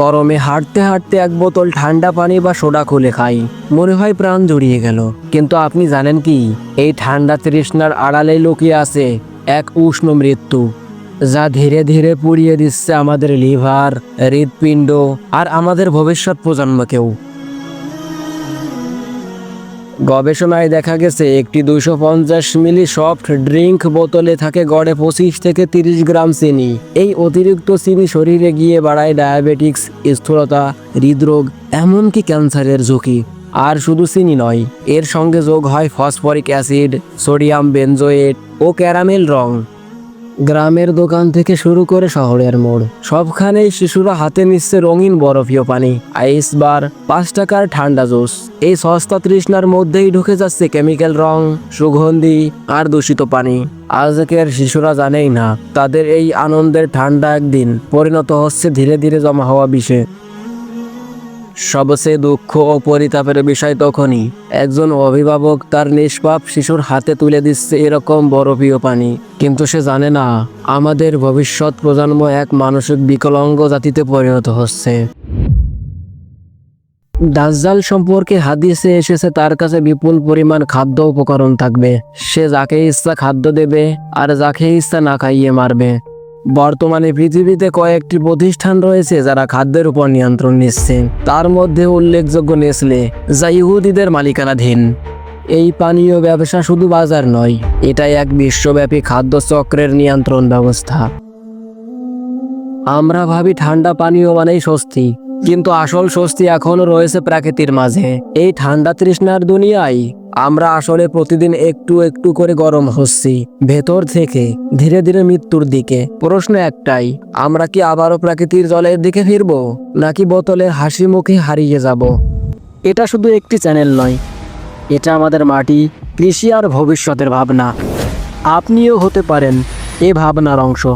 গরমে হাঁটতে হাঁটতে এক বোতল ঠান্ডা পানি বা সোডা খুলে খাই। মনে হয় প্রাণ জড়িয়ে গেল। কিন্তু আপনি জানেন কি? এই ঠান্ডা তৃষ্ণার আড়ালে লুকিয়ে আছে এক উষ্ণ মৃত্যু, যা ধীরে ধীরে পুড়িয়ে দিচ্ছে আমাদের লিভার হৃদপিণ্ড আর আমাদের ভবিষ্যৎ প্রজন্মকেও। গবেষণায় দেখা গেছে, একটি দুশো পঞ্চাশ মিলি সফট ড্রিঙ্ক বোতলে থাকে গড়ে পঁচিশ থেকে তিরিশ গ্রাম চিনি। এই অতিরিক্ত চিনি শরীরে গিয়ে বাড়ায় ডায়াবেটিক্স, স্থূলতা, হৃদরোগ, এমনকি ক্যান্সারের ঝুঁকি। আর শুধু চিনি নয়, এর সঙ্গে যোগ হয় ফসফরিক অ্যাসিড, সোডিয়াম বেনজোয়েট ও ক্যারামেল রং। গ্রামের দোকান থেকে শুরু করে শহরের মোড়। সবখানেই শিশুরা হাতে নিচ্ছে রঙিন বরফীয় পানি, আইস বার, পাঁচ টাকার ঠান্ডা জুস। এই সস্তা তৃষ্ণার মধ্যেই ঢুকে যাচ্ছে কেমিক্যাল রং, সুগন্ধি আর দূষিত পানি। আজকের শিশুরা জানেই না, তাদের এই আনন্দের ঠান্ডা একদিন পরিণত হচ্ছে ধীরে ধীরে জমা হওয়া বিষে। সবচেয়ে দুঃখ ও পরিতাপের বিষয় তখনই একজন অভিভাবক তার নিষ্পাপ শিশুর হাতে তুলে দিচ্ছে এরকম বরফীয় পানি। কিন্তু সে জানে না, আমাদের ভবিষ্যৎ প্রজন্ম এক মানসিক বিকলাঙ্গ জাতিতে পরিণত হচ্ছে। দাজ্জাল সম্পর্কে হাদিসে এসেছে, তার কাছে বিপুল পরিমাণ খাদ্য উপকরণ থাকবে। সে যাকে ইচ্ছা খাদ্য দেবে আর যাকে ইচ্ছা না খাইয়ে মারবে। বর্তমানে পৃথিবীতে কয়েকটি প্রতিষ্ঠান রয়েছে যারা খাদ্যের উপর নিয়ন্ত্রণ নিচ্ছে। তার মধ্যে উল্লেখযোগ্য নেসলে, যা ইহুদিদের মালিকানাধীন। এই পানীয় ব্যবসা শুধু বাজার নয় এটা এক বিশ্বব্যাপী খাদ্য চক্রের নিয়ন্ত্রণ ব্যবস্থা। আমরা ভাবি ঠান্ডা পানীয় মানেই স্বস্তি, কিন্তু আসল স্বস্তি এখনও রয়েছে প্রাকৃতির মাঝে। এই ঠান্ডা তৃষ্ণার দুনিয়ায় আমরা আসলে প্রতিদিন একটু একটু করে গরম হচ্ছি। ভেতর থেকে ধীরে ধীরে মৃত্যুর দিকে। প্রশ্ন একটাই, আমরা কি আবারও প্রাকৃতির জলের দিকে ফিরবো, নাকি বোতলের হাসি মুখে হারিয়ে যাব? এটা শুধু একটি চ্যানেল নয়, এটা আমাদের মাটি, কৃষি আর ভবিষ্যতের ভাবনা। আপনিও হতে পারেন এ ভাবনার অংশ।